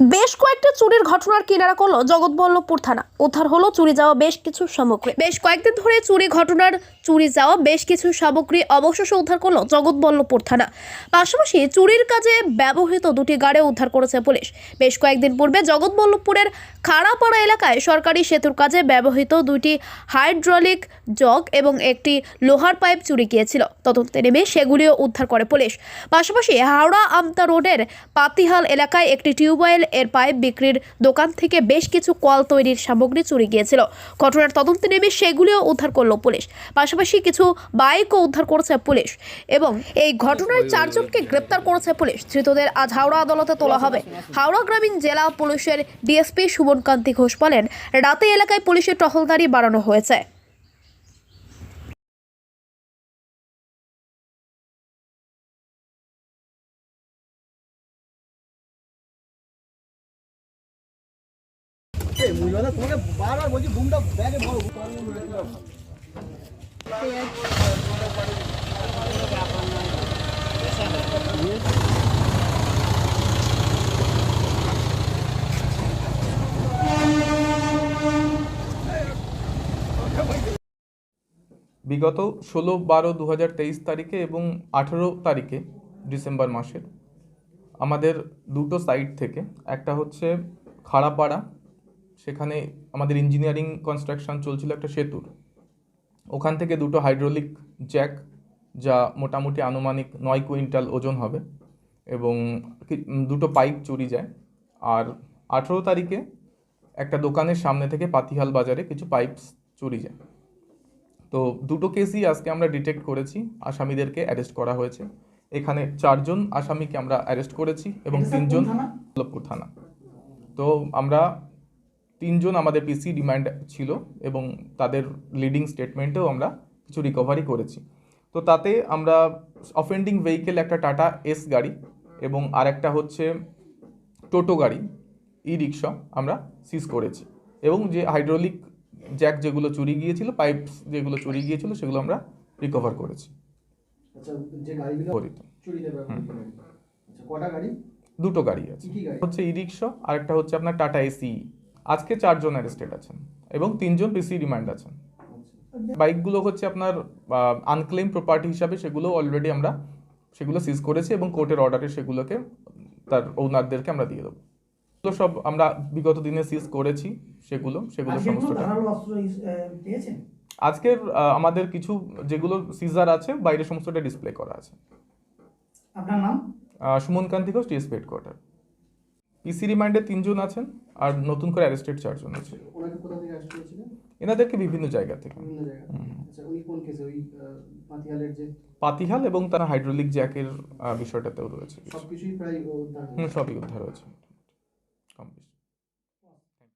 বেশ কয়েকটা চুরির ঘটনার কিনারা করল জগৎবল্লভপুর থানা। উদ্ধার হলো চুরি যাওয়া বেশ কিছু সামগ্রী। বেশ কয়েকদিন ধরে চুরি ঘটনার চুরি যাওয়া বেশ কিছু সামগ্রী অবশেষে উদ্ধার করল জগৎবল্লভপুর থানা। পাশাপাশি চুরির কাজে ব্যবহৃত দুটি গাড়ি উদ্ধার করেছে পুলিশ। বেশ কয়েকদিন পূর্বে জগৎবল্লভপুরের খাড়াপাড়া এলাকায় সরকারি সেতুর কাজে ব্যবহৃত দুটি হাইড্রলিক জগ এবং একটি লোহার পাইপ চুরি গিয়েছিল। তদন্তে নেমে সেগুলিও উদ্ধার করে পুলিশ। পাশাপাশি হাওড়া আমতা রোডের পাতিহাল এলাকায় একটি টিউবওয়েল এর পাইপ বিক্রির দোকান থেকে বেশ কিছু কল তৈরির সামগ্রী চুরি গিয়েছিল। ঘটনার তদন্তে নেমে সেগুলিও উদ্ধার করল পুলিশ। পাশাপাশি কিছু বাইকও উদ্ধার করেছে পুলিশ এবং এই ঘটনায় চারজনকে গ্রেপ্তার করেছে পুলিশ। ধৃতদের আজ হাওড়া আদালতে তোলা হবে। হাওড়া গ্রামীণ জেলা পুলিশের ডিএসপি সুমনকান্তি ঘোষ বলেন রাতে এলাকায় পুলিশের টহলদারি বাড়ানো হয়েছে। বিগত ষোলো, বারো দু তেইশ তারিখে এবং আঠেরো তারিখে ডিসেম্বর মাসের আমাদের দুটো সাইট থেকে, একটা হচ্ছে খাড়াপাড়া সেখানে আমাদের ইঞ্জিনিয়ারিং কনস্ট্রাকশন চলছিল একটা সেতুর। ওখান থেকে দুটো হাইড্রোলিক জ্যাক যা মোটামুটি আনুমানিক নয় কুইন্টাল ওজন হবে এবং দুটো পাইপ চুরি যায়। আর আঠেরো তারিখে একটা দোকানের সামনে থেকে পাতিহাল বাজারে কিছু পাইপস চুরি যায়। তো দুটো কেসই আজকে আমরা ডিটেক্ট করেছি আসামিদেরকে অ্যারেস্ট করা হয়েছে। এখানে চারজন আসামিকে আমরা অ্যারেস্ট করেছি এবং তিনজন থানা। তো আমরা তিনজন আমাদের পিসি ডিমান্ড ছিল এবং তাদের লিডিং স্টেটমেন্টেও আমরা কিছু রিকভারি করেছি। তো তাতে আমরা অফেন্ডিং ভেহিকেল একটা টাটা এস গাড়ি এবং আরেকটা হচ্ছে টোটো গাড়ি ই রিক্সা আমরা সিজ করেছি। এবং যে হাইড্রোলিক জ্যাক যেগুলো চুরি গিয়েছিল পাইপ যেগুলো চুরি গিয়েছিল সেগুলো আমরা রিকভার করেছি। আচ্ছা। আচ্ছা দুটো গাড়ি আছে। হচ্ছে ই রিক্সা আরেকটা হচ্ছে আপনার টাটা এসি আজকে চারজন অ্যারেস্টেড আছেন এবং তিনজন পিসি রিমান্ড আছেন। বাইকগুলো হচ্ছে আপনার আনক্লেম প্রপার্টি হিসাবে সেগুলো অলরেডি আমরা সেগুলো সিজ করেছি এবং কোর্টের অর্ডারে সেগুলোকে তার ওনারদেরকে আমরা দিয়ে দেবো। তো সব আমরা বিগত দিনে সিজ করেছি সেগুলো সেগুলো সমস্তটা আজকের আমাদের কিছু যেগুলো সিজার আছে বাইরে সমস্তটা ডিসপ্লে করা আছে। আপনার নাম? Suman Kanti Ghosh DSP headquarter PC রিমান্ডে তিনজন আছেন। আর নতুন করে অ্যারেস্টেড চারজন আছে। ওনাকে কোথা থেকে অ্যারেস্ট করেছিলেন? এনাদেরকে বিভিন্ন জায়গা থেকে। আচ্ছা পাতিহাল এবং তারা হাইড্রোলিক জ্যাকের বিষয়টাতেও রয়েছে সবকিছুই প্রায় সবই উদ্ধার হয়েছে। কম বেশি।